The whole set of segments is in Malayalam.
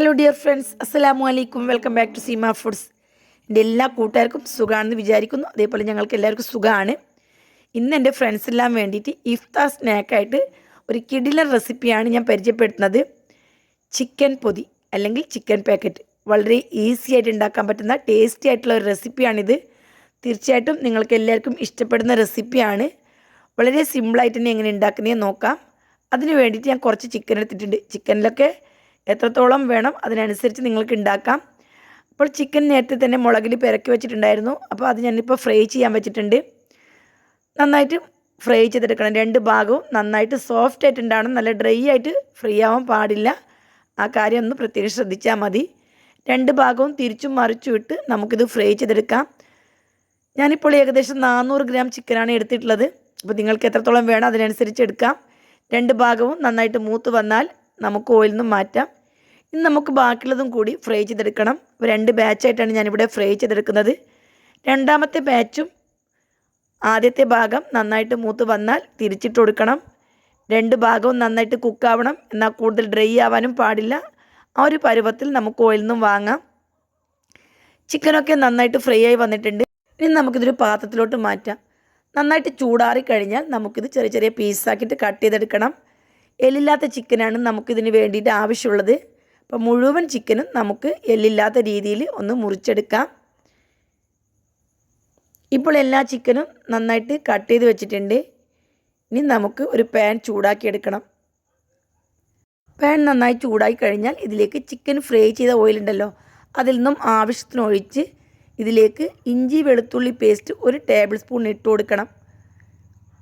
ഹലോ ഡിയർ ഫ്രണ്ട്സ് അസ്സലാമു അലൈക്കും welcome back to Seema foods എന്റെ എല്ലാ കൂട്ടുകാർക്കും സുഖമാണെന്ന് വിചാരിക്കുന്നു. അതേപോലെ ഞങ്ങൾക്ക് എല്ലാവർക്കും സുഖമാണ് ഇന്ന് എന്റെ ഫ്രണ്ട്സെല്ലാം വേണ്ടിയിട്ട് ഇഫ്താർ സ്നാക്കായിട്ട് ഒരു കിഡിലർ റെസിപ്പിയാണ് ഞാൻ പരിചയപ്പെടുത്തുന്നത്. ചിക്കൻ പൊതി അല്ലെങ്കിൽ ചിക്കൻ പാക്കറ്റ് വളരെ ഈസി ആയിട്ട് ഉണ്ടാക്കാൻ പറ്റുന്ന ടേസ്റ്റി ആയിട്ടുള്ള ഒരു റെസിപ്പിയാണിത് തീർച്ചയായിട്ടും നിങ്ങൾക്ക് എല്ലാവർക്കും ഇഷ്ടപ്പെടുന്ന റെസിപ്പിയാണ് വളരെ സിമ്പിളായിട്ട് തന്നെ എങ്ങനെ ഉണ്ടാക്കുന്നതെന്ന് നോക്കാം. അതിന് വേണ്ടിയിട്ട് ഞാൻ കുറച്ച് ചിക്കൻ എടുത്തിട്ടുണ്ട്. ചിക്കനിലൊക്കെ എത്രത്തോളം വേണം അതിനനുസരിച്ച് നിങ്ങൾക്ക് ഉണ്ടാക്കാം അപ്പോൾ ചിക്കൻ നേരത്തെ തന്നെ മുളകിൽ പെരക്കി വെച്ചിട്ടുണ്ടായിരുന്നു. അപ്പോൾ അത് ഞാനിപ്പോൾ ഫ്രൈ ചെയ്യാൻ വെച്ചിട്ടുണ്ട്. നന്നായിട്ട് ഫ്രൈ ചെയ്തെടുക്കണം. രണ്ട് ഭാഗവും നന്നായിട്ട് സോഫ്റ്റ് ആയിട്ട് ഉണ്ടാവണം നല്ല ഡ്രൈ ആയിട്ട് ഫ്രീ ആവാൻ പാടില്ല. ആ കാര്യം ഒന്ന് പ്രത്യേകം ശ്രദ്ധിച്ചാൽ മതി. രണ്ട് ഭാഗവും തിരിച്ചും മറിച്ചും ഇട്ട് നമുക്കിത് ഫ്രൈ ചെയ്തെടുക്കാം. ഞാനിപ്പോൾ ഏകദേശം നാനൂറ് ഗ്രാം ചിക്കനാണ് എടുത്തിട്ടുള്ളത്. അപ്പോൾ നിങ്ങൾക്ക് എത്രത്തോളം വേണം അതിനനുസരിച്ച് എടുക്കാം. രണ്ട് ഭാഗവും നന്നായിട്ട് മൂത്ത് വന്നാൽ നമുക്ക് ഓയിൽ നിന്നും മാറ്റാം. ഇനി നമുക്ക് ബാക്കിയുള്ളതും കൂടി ഫ്രൈ ചെയ്തെടുക്കണം. രണ്ട് ബാച്ചായിട്ടാണ് ഞാനിവിടെ ഫ്രൈ ചെയ്തെടുക്കുന്നത്. രണ്ടാമത്തെ ബാച്ചും ആദ്യത്തെ ഭാഗം നന്നായിട്ട് മൂത്ത് വന്നാൽ തിരിച്ചിട്ട് കൊടുക്കണം. രണ്ട് ഭാഗവും നന്നായിട്ട് കുക്കാവണം എന്നാൽ കൂടുതൽ ഡ്രൈ ആവാനും പാടില്ല. ആ ഒരു പരുവത്തിൽ നമുക്ക് ഓയിൽ നിന്നും വാങ്ങാം. ചിക്കനൊക്കെ നന്നായിട്ട് ഫ്രൈ ആയി വന്നിട്ടുണ്ട്. ഇനി നമുക്കിതൊരു പാത്രത്തിലോട്ട് മാറ്റാം. നന്നായിട്ട് ചൂടാറി കഴിഞ്ഞാൽ നമുക്കിത് ചെറിയ ചെറിയ പീസാക്കിയിട്ട് കട്ട് ചെയ്തെടുക്കണം. എല്ലില്ലാത്ത ചിക്കനാണ് നമുക്കിതിന് വേണ്ടിയിട്ട് ആവശ്യമുള്ളത്. അപ്പോൾ മുഴുവൻ ചിക്കനും നമുക്ക് എല്ലില്ലാത്ത രീതിയിൽ ഒന്ന് മുറിച്ചെടുക്കാം. ഇപ്പോൾ എല്ലാ ചിക്കനും നന്നായിട്ട് കട്ട് ചെയ്ത് വെച്ചിട്ടുണ്ട്. ഇനി നമുക്ക് ഒരു പാൻ ചൂടാക്കി എടുക്കണം പാൻ നന്നായി ചൂടായി കഴിഞ്ഞാൽ ഇതിലേക്ക് ചിക്കൻ ഫ്രൈ ചെയ്ത ഓയിലുണ്ടല്ലോ അതിൽ നിന്നും ആവശ്യത്തിന് ഒഴിച്ച് ഇതിലേക്ക് ഇഞ്ചി വെളുത്തുള്ളി പേസ്റ്റ് ഒരു ടേബിൾ സ്പൂൺ ഇട്ട് കൊടുക്കണം.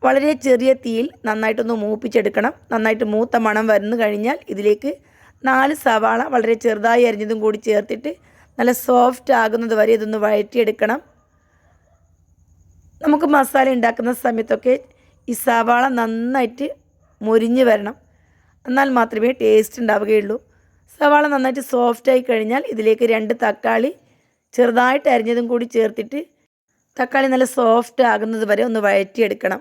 വളരെ ചെറിയ തീയിൽ നന്നായിട്ടൊന്ന് മൂപ്പിച്ചെടുക്കണം. നന്നായിട്ട് മൂത്ത മണം വരുന്നു കഴിഞ്ഞാൽ ഇതിലേക്ക് നാല് സവാള വളരെ ചെറുതായി അരിഞ്ഞതും കൂടി ചേർത്തിട്ട് നല്ല സോഫ്റ്റ് ആകുന്നത് വരെ ഇതൊന്ന് വഴറ്റിയെടുക്കണം. നമുക്ക് മസാല ഉണ്ടാക്കുന്ന സമയത്തൊക്കെ ഈ സവാള നന്നായിട്ട് മുരിഞ്ഞ് വരണം. എന്നാൽ മാത്രമേ ടേസ്റ്റ് ഉണ്ടാവുകയുള്ളൂ. സവാള നന്നായിട്ട് സോഫ്റ്റായി കഴിഞ്ഞാൽ ഇതിലേക്ക് രണ്ട് തക്കാളി ചെറുതായിട്ട് അരിഞ്ഞതും കൂടി ചേർത്തിട്ട് തക്കാളി നല്ല സോഫ്റ്റ് ആകുന്നത് വരെ ഒന്ന് വഴറ്റിയെടുക്കണം.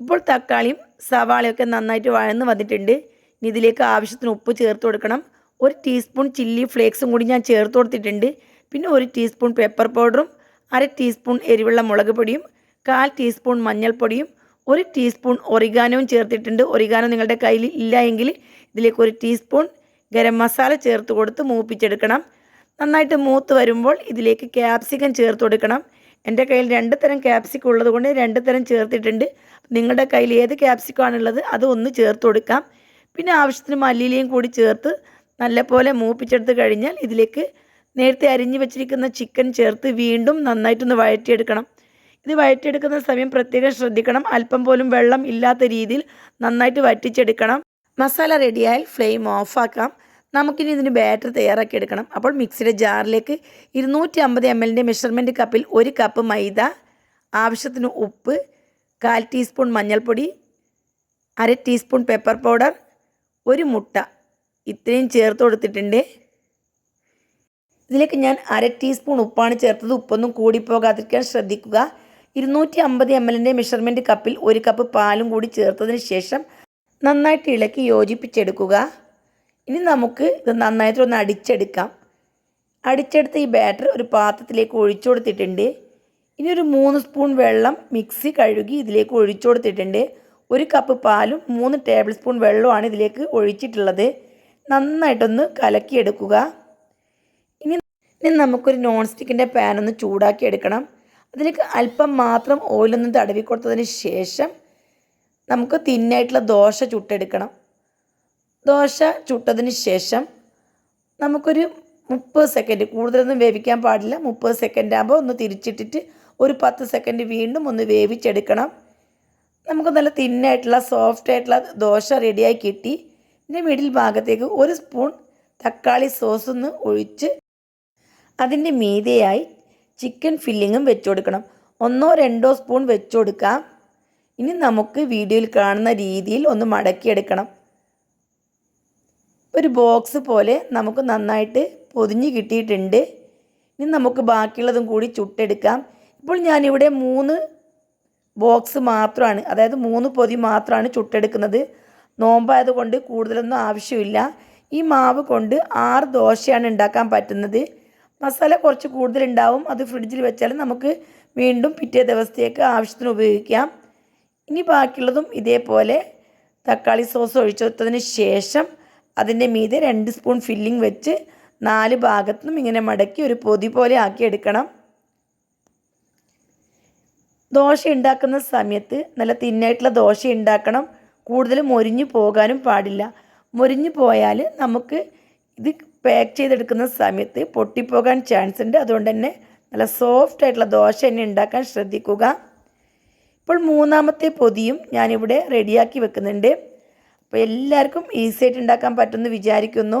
ഇപ്പോൾ തക്കാളിയും സവാളയൊക്കെ നന്നായിട്ട് വഴന്ന് വന്നിട്ടുണ്ട്. ഇനി ഇതിലേക്ക് ആവശ്യത്തിന് ഉപ്പ് ചേർത്ത് കൊടുക്കണം. ഒരു ടീസ്പൂൺ ചില്ലി ഫ്ലേക്സും കൂടി ഞാൻ ചേർത്ത് കൊടുത്തിട്ടുണ്ട്. പിന്നെ ഒരു ടീസ്പൂൺ പെപ്പർ പൗഡറും അര ടീസ്പൂൺ എരിവുള്ള മുളക് പൊടിയും കാൽ ടീസ്പൂൺ മഞ്ഞൾപ്പൊടിയും ഒരു ടീസ്പൂൺ ഒറിഗാനവും ചേർത്തിട്ടുണ്ട്. ഒറിഗാനോ നിങ്ങളുടെ കയ്യിൽ ഇല്ല എങ്കിൽ ഇതിലേക്ക് ഒരു ടീസ്പൂൺ ഗരം മസാല ചേർത്ത് കൊടുത്ത് മൂപ്പിച്ചെടുക്കണം. നന്നായിട്ട് മൂത്ത് വരുമ്പോൾ ഇതിലേക്ക് ക്യാപ്സിക്കം ചേർത്ത് കൊടുക്കണം. എന്റെ കയ്യിൽ രണ്ട് തരം ക്യാപ്സിക്കം ഉള്ളത് കൊണ്ട് രണ്ട് തരം ചേർത്തിട്ടുണ്ട്. നിങ്ങളുടെ കയ്യിൽ ഏത് ക്യാപ്സിക്കമാണുള്ളത് അത് ഒന്ന് ചേർത്ത് കൊടുക്കാം. പിന്നെ ആവശ്യത്തിന് മല്ലിയിലയും കൂടി ചേർത്ത് നല്ലപോലെ മൂപ്പിച്ചെടുത്ത് കഴിഞ്ഞാൽ ഇതിലേക്ക് നേരത്തെ അരിഞ്ഞു വെച്ചിരിക്കുന്ന ചിക്കൻ ചേർത്ത് വീണ്ടും നന്നായിട്ടൊന്ന് വഴറ്റിയെടുക്കണം. ഇത് വഴറ്റിയെടുക്കുന്ന സമയം പ്രത്യേകം ശ്രദ്ധിക്കണം. അല്പം പോലും വെള്ളം ഇല്ലാത്ത രീതിയിൽ നന്നായിട്ട് വറ്റിച്ചെടുക്കണം. മസാല റെഡിയായാൽ ഫ്ലെയിം ഓഫാക്കാം നമുക്കിനി ഇതിന് ബാറ്റർ തയ്യാറാക്കി എടുക്കണം. അപ്പോൾ മിക്സിയുടെ ജാറിലേക്ക് ഇരുന്നൂറ്റി അമ്പത് എം എല്ലിന്റെ മെഷർമെന്റ് കപ്പിൽ ഒരു കപ്പ് മൈദ ആവശ്യത്തിന് ഉപ്പ് കാൽ ടീസ്പൂൺ മഞ്ഞൾപ്പൊടി അര ടീസ്പൂൺ പെപ്പർ പൗഡർ ഒരു മുട്ട ഇത്രയും ചേർത്ത് കൊടുത്തിട്ടുണ്ട്. ഇതിലേക്ക് ഞാൻ അര ടീസ്പൂൺ ഉപ്പാണ് ചേർത്തത്. ഉപ്പൊന്നും കൂടിപ്പോകാതിരിക്കാൻ ശ്രദ്ധിക്കുക. ഇരുന്നൂറ്റി അമ്പത് എം എല്ലിന്റെ മെഷർമെന്റ് കപ്പിൽ ഒരു കപ്പ് പാലും കൂടി ചേർത്തതിന് ശേഷം നന്നായിട്ട് ഇളക്കി യോജിപ്പിച്ചെടുക്കുക. ഇനി നമുക്ക് ഇത് നന്നായിട്ട് ഒന്ന് അടിച്ചെടുക്കാം. അടിച്ചെടുത്ത ഈ ബാറ്റർ ഒരു പാത്രത്തിലേക്ക് ഒഴിച്ചു കൊടുത്തിട്ടുണ്ട്. ഇനി ഒരു മൂന്ന് സ്പൂൺ വെള്ളം മിക്സി കഴുകി ഇതിലേക്ക് ഒഴിച്ചു കൊടുത്തിട്ടുണ്ട്. ഒരു കപ്പ് പാലും മൂന്ന് ടേബിൾ സ്പൂൺ വെള്ളമാണ് ഇതിലേക്ക് ഒഴിച്ചിട്ടുള്ളത്. നന്നായിട്ടൊന്ന് കലക്കിയെടുക്കുക. ഇനി ഇനി നമുക്കൊരു നോൺ സ്റ്റിക്കിന്റെ പാൻ ഒന്ന് ചൂടാക്കി എടുക്കണം അതിലേക്ക് അല്പം മാത്രം ഓയിലൊന്ന് തടവി കൊടുത്തതിന് ശേഷം നമുക്ക് തിന്നായിട്ടുള്ള ദോശ ചുട്ടെടുക്കണം. ദോശ ചുട്ടതിന് ശേഷം നമുക്കൊരു മുപ്പത് സെക്കൻഡ് കൂടുതലൊന്നും വേവിക്കാൻ പാടില്ല. മുപ്പത് സെക്കൻഡ് ആകുമ്പോൾ ഒന്ന് തിരിച്ചിട്ടിട്ട് ഒരു പത്ത് സെക്കൻഡ് വീണ്ടും ഒന്ന് വേവിച്ചെടുക്കണം. നമുക്ക് നല്ല തിന്നായിട്ടുള്ള സോഫ്റ്റ് ആയിട്ടുള്ള ദോശ റെഡിയായി കിട്ടി. ഇതിന്റെ മിഡിൽ ഭാഗത്തേക്ക് ഒരു സ്പൂൺ തക്കാളി സോസ് ഒന്ന് ഒഴിച്ച് അതിന്റെ മീതെയായി ചിക്കൻ ഫില്ലിങ്ങും വെച്ച് കൊടുക്കണം. ഒന്നോ രണ്ടോ സ്പൂൺ വെച്ച് കൊടുക്കാം. ഇനി നമുക്ക് വീഡിയോയിൽ കാണുന്ന രീതിയിൽ ഒന്ന് മടക്കിയെടുക്കണം. ഒരു ബോക്സ് പോലെ നമുക്ക് നന്നായിട്ട് പൊതിഞ്ഞ് കിട്ടിയിട്ടുണ്ട്. ഇനി നമുക്ക് ബാക്കിയുള്ളതും കൂടി ചുട്ടെടുക്കാം. ഇപ്പോൾ ഞാനിവിടെ മൂന്ന് ബോക്സ് മാത്രമാണ് അതായത് മൂന്ന് പൊതി മാത്രമാണ് ചുട്ടെടുക്കുന്നത്. നോമ്പായതുകൊണ്ട് കൂടുതലൊന്നും ആവശ്യമില്ല. ഈ മാവ് കൊണ്ട് ആറ് ദോശയാണ് ഉണ്ടാക്കാൻ പറ്റുന്നത്. മസാല കുറച്ച് കൂടുതലുണ്ടാവും. അത് ഫ്രിഡ്ജിൽ വെച്ചാൽ നമുക്ക് വീണ്ടും പിറ്റേ ദിവസത്തേക്ക് ആവശ്യത്തിന് ഉപയോഗിക്കാം. ഇനി ബാക്കിയുള്ളതും ഇതേപോലെ തക്കാളി സോസ് ഒഴിച്ചെടുത്തതിന് ശേഷം അതിന്റെ മീതെ രണ്ട് സ്പൂൺ ഫില്ലിംഗ് വെച്ച് നാല് ഭാഗത്തുനിന്നും ഇങ്ങനെ മടക്കി ഒരു പൊതി പോലെ ആക്കി എടുക്കണം ദോശ ഉണ്ടാക്കുന്ന സമയത്ത് നല്ല തിന്നായിട്ടുള്ള ദോശ ഉണ്ടാക്കണം. കൂടുതൽ മൊരിഞ്ഞു പോകാനും പാടില്ല. മൊരിഞ്ഞു പോയാൽ നമുക്ക് ഇത് പാക്ക് ചെയ്തെടുക്കുന്ന സമയത്ത് പൊട്ടിപ്പോകാൻ ചാൻസ് ഉണ്ട്. അതുകൊണ്ട് തന്നെ നല്ല സോഫ്റ്റ് ആയിട്ടുള്ള ദോശ തന്നെ ഉണ്ടാക്കാൻ ശ്രദ്ധിക്കുക. ഇപ്പോൾ മൂന്നാമത്തെ പൊതിയും ഞാനിവിടെ റെഡിയാക്കി വെക്കുന്നുണ്ട്. അപ്പോൾ എല്ലാവർക്കും ഈസി ആയിട്ട് ഉണ്ടാക്കാൻ പറ്റുമെന്ന് വിചാരിക്കുന്നു.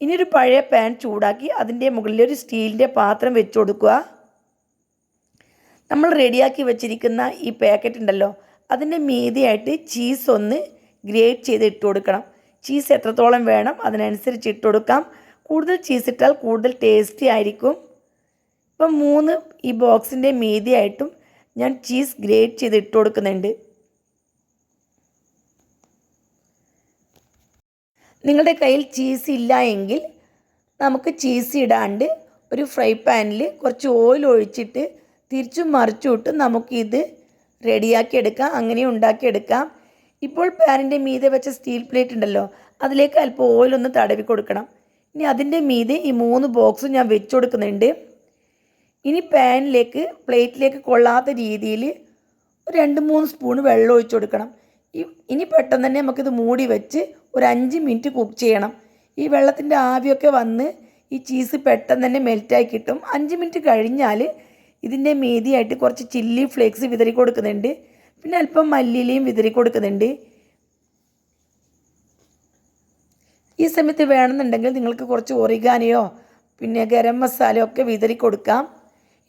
ഇനി ഒരു പഴയ പാൻ ചൂടാക്കി അതിന്റെ മുകളിൽ ഒരു സ്റ്റീലിന്റെ പാത്രം വെച്ച് കൊടുക്കുക. നമ്മൾ റെഡിയാക്കി വെച്ചിരിക്കുന്ന ഈ പാക്കറ്റ് ഉണ്ടല്ലോ അതിന്റെ മീതിയായിട്ട് ചീസ് ഒന്ന് ഗ്രേറ്റ് ചെയ്ത് ഇട്ട് കൊടുക്കണം. ചീസ് എത്രത്തോളം വേണം അതിനനുസരിച്ച് ഇട്ട് കൊടുക്കാം. കൂടുതൽ ചീസ് ഇട്ടാൽ കൂടുതൽ ടേസ്റ്റി ആയിരിക്കും. ഇപ്പം മൂന്ന് ഈ ബോക്സിന്റെ മീതിയായിട്ടും ഞാൻ ചീസ് ഗ്രേറ്റ് ചെയ്ത് ഇട്ട് കൊടുക്കുന്നുണ്ട്. നിങ്ങളുടെ കയ്യിൽ ചീസ് ഇല്ല എങ്കിൽ നമുക്ക് ചീസ് ഇടാണ്ട് ഒരു ഫ്രൈ പാനിൽ കുറച്ച് ഓയിൽ ഒഴിച്ചിട്ട് തിരിച്ചും മറിച്ചും ഇട്ട് നമുക്കിത് റെഡിയാക്കി എടുക്കാം അങ്ങനെ ഉണ്ടാക്കിയെടുക്കാം. ഇപ്പോൾ പാനിന്റെ മീതെ വെച്ച സ്റ്റീൽ പ്ലേറ്റ് ഉണ്ടല്ലോ അതിലേക്ക് അല്പം ഓയിലൊന്ന് തടവി കൊടുക്കണം. ഇനി അതിന്റെ മീതെ ഈ മൂന്ന് ബോക്സും ഞാൻ വെച്ച് കൊടുക്കുന്നുണ്ട്. ഇനി പാനിലേക്ക് പ്ലേറ്റിലേക്ക് കൊള്ളാത്ത രീതിയിൽ ഒരു രണ്ട് മൂന്ന് സ്പൂൺ വെള്ളം ഒഴിച്ചു കൊടുക്കണം. ഇനി പെട്ടെന്ന് തന്നെ നമുക്കിത് മൂടി വെച്ച് ഒരു അഞ്ച് മിനിറ്റ് കുക്ക് ചെയ്യണം. ഈ വെള്ളത്തിന്റെ ആവിയൊക്കെ വന്ന് ഈ ചീസ് പെട്ടെന്ന് തന്നെ മെൽറ്റായി കിട്ടും. അഞ്ച് മിനിറ്റ് കഴിഞ്ഞാൽ ഇതിന്റെ മീതിയായിട്ട് കുറച്ച് ചില്ലി ഫ്ലേക്സ് വിതറി കൊടുക്കുന്നുണ്ട്. പിന്നെ അല്പം മല്ലിയിലയും വിതറി കൊടുക്കുന്നുണ്ട്. ഈ സമയത്ത് വേണമെന്നുണ്ടെങ്കിൽ നിങ്ങൾക്ക് കുറച്ച് ഒറിഗാനയോ പിന്നെ ഗരം മസാലയോ ഒക്കെ വിതറി കൊടുക്കാം.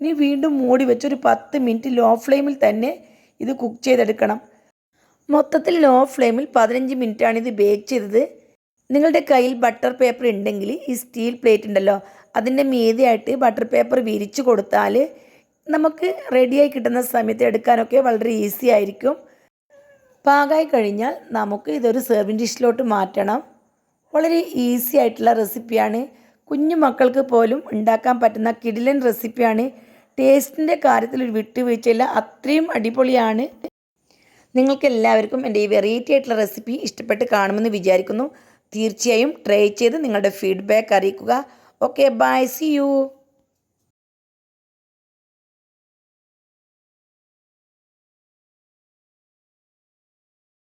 ഇനി വീണ്ടും മൂടി വെച്ച് ഒരു പത്ത് മിനിറ്റ് ലോ ഫ്ലെയിമിൽ തന്നെ ഇത് കുക്ക് ചെയ്തെടുക്കണം. മൊത്തത്തിൽ ലോ ഫ്ലെയിമിൽ പതിനഞ്ച് മിനിറ്റാണ് ഇത് ബേക്ക് ചെയ്തത്. നിങ്ങളുടെ കയ്യിൽ ബട്ടർ പേപ്പർ ഉണ്ടെങ്കിൽ ഈ സ്റ്റീൽ പ്ലേറ്റ് ഉണ്ടല്ലോ അതിന്റെ മീതിയായിട്ട് ബട്ടർ പേപ്പർ വിരിച്ചു കൊടുത്താൽ നമുക്ക് റെഡിയായി കിട്ടുന്ന സമയത്ത് എടുക്കാനൊക്കെ വളരെ ഈസി ആയിരിക്കും. പാകമായി കഴിഞ്ഞാൽ നമുക്ക് ഇതൊരു സെർവിങ് ഡിഷിലോട്ട് മാറ്റണം. വളരെ ഈസി ആയിട്ടുള്ള റെസിപ്പിയാണ്. കുഞ്ഞു മക്കൾക്ക് പോലും ഉണ്ടാക്കാൻ പറ്റുന്ന കിടിലൻ റെസിപ്പിയാണ്. ടേസ്റ്റിന്റെ കാര്യത്തിൽ ഒരു വിട്ടുവീഴ്ചയില്ല അത്രയും അടിപൊളിയാണ്. നിങ്ങൾക്ക് എല്ലാവർക്കും എന്റെ ഈ വെറൈറ്റി ആയിട്ടുള്ള റെസിപ്പി ഇഷ്ടപ്പെട്ട് കാണുമെന്ന് വിചാരിക്കുന്നു. തീർച്ചയായും ട്രൈ ചെയ്ത് നിങ്ങളുടെ ഫീഡ്ബാക്ക് അറിയിക്കുക. Okay bye C U